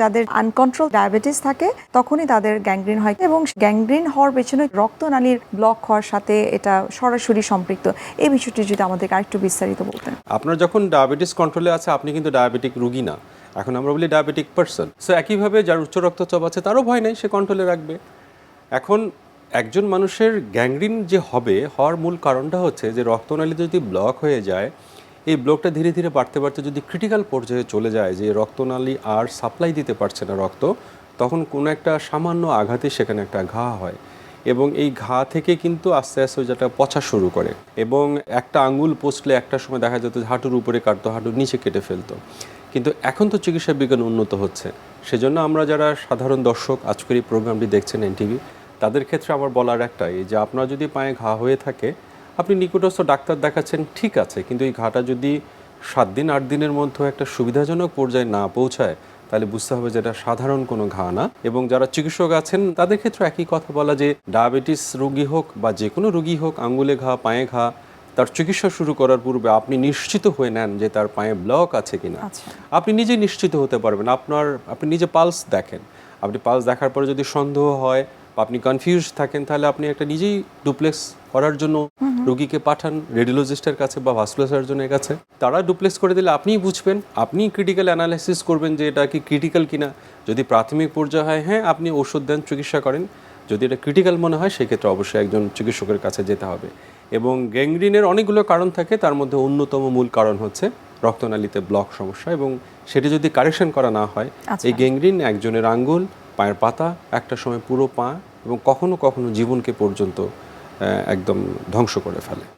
যাদের uncontrol diabetes থাকে, তখনই তাদের গ্যাংগ্রিন হয় এবং গ্যাংগ্রিন হওয়ার পেছনে রক্তনালীর ব্লক হওয়ার সাথে এটা সরাসরি সম্পৃক্ত। এই বিষয়টি যদি আমাদেরকে আরেকটু বিস্তারিত বলতেন। আপনার যখন ডায়াবেটিস কন্ট্রোলে আছে, আপনি কিন্তু ডায়াবেটিক রুগী না। এখন আমরা বলি ডায়াবেটিক পার্সন সো একইভাবে যার উচ্চ রক্তচাপ আছে, তারও ভয় নেই, সে কন্ট্রোলে রাখবে। এখন একজন মানুষের গ্যাংগ্রিন যে হবে, হওয়ার মূল কারণটা হচ্ছে যে রক্তনালী যদি ব্লক হয়ে যায় এই ব্লকটা ধীরে ধীরে বাড়তে বাড়তে যদি ক্রিটিক্যাল পর্যায়ে চলে যায় যে রক্তনালী আর সাপ্লাই দিতে পারছে না রক্ত, তখন কোনো একটা সামান্য আঘাতে সেখানে একটা ঘা হয় এবং এই ঘা থেকে কিন্তু আস্তে আস্তে ওই যেটা পচা শুরু করে এবং একটা আঙ্গুল পচলে একটা সময় দেখা যেত হাঁটুর উপরে কাটতো হাঁটুর নিচে কেটে ফেলতো। কিন্তু এখন তো চিকিৎসা বিজ্ঞান উন্নত হচ্ছে। সেজন্য আমরা যারা সাধারণ দর্শক, আজকের এই প্রোগ্রামটি দেখছেন এনটিভি তাদের ক্ষেত্রে আমার বলার একটাই যে আপনার যদি পায়ে ঘা হয়ে থাকে আপনি নিকটস্থ ডাক্তার দেখাচ্ছেন ঠিক আছে কিন্তু এই ঘাটা যদি সাত দিন আট দিনের মধ্যে একটা সুবিধাজনক পর্যায়ে না পৌঁছায় তাহলে বুঝতে হবে যে এটা সাধারণ কোনো ঘা না। এবং যারা চিকিৎসক আছেন তাদের ক্ষেত্রে একই কথা বলা যে ডায়াবেটিস রোগী হোক বা যে কোনো রোগী হোক আঙ্গুলে ঘা পায়ে ঘা তার চিকিৎসা শুরু করার পূর্বে আপনি নিশ্চিত হয়ে নেন যে তার পায়ে ব্লক আছে কিনা। আচ্ছা। আপনি নিজে নিশ্চিত হতে পারবেন আপনার আপনি নিজে পালস দেখেন। আপনি পালস দেখার পরে যদি সন্দেহ হয় বা আপনি কনফিউজ থাকেন তাহলে আপনি একটা নিজেই ডুপ্লেক্স করার জন্য রোগীকে পাঠান রেডিওলজিস্টের কাছে বা ভাস্কুলার সার্জনের কাছে। তারা ডুপ্লেক্স করে দিলে আপনিই বুঝবেন আপনি ক্রিটিক্যাল অ্যানালাইসিস করবেন যে এটা কি ক্রিটিক্যাল কিনা। যদি প্রাথমিক পর্যায়ে হয় হ্যাঁ আপনি ওষুধ দেন চিকিৎসা করেন। যদি এটা ক্রিটিক্যাল মনে হয় সেক্ষেত্রে অবশ্যই একজন চিকিৎসকের কাছে যেতে হবে। এবং গ্যাংগ্রিনের অনেকগুলো কারণ থাকে তার মধ্যে অন্যতম মূল কারণ হচ্ছে রক্তনালীতে ব্লক সমস্যা এবং সেটি যদি কারেকশন করা না হয় আচ্ছা। এই গ্যাংগ্রিন একজনের আঙ্গুল পায়ের পাতা একটা সময় পুরো পা এবং কখনো কখনো জীবনকে পর্যন্ত একদম ধ্বংস করে ফেলে।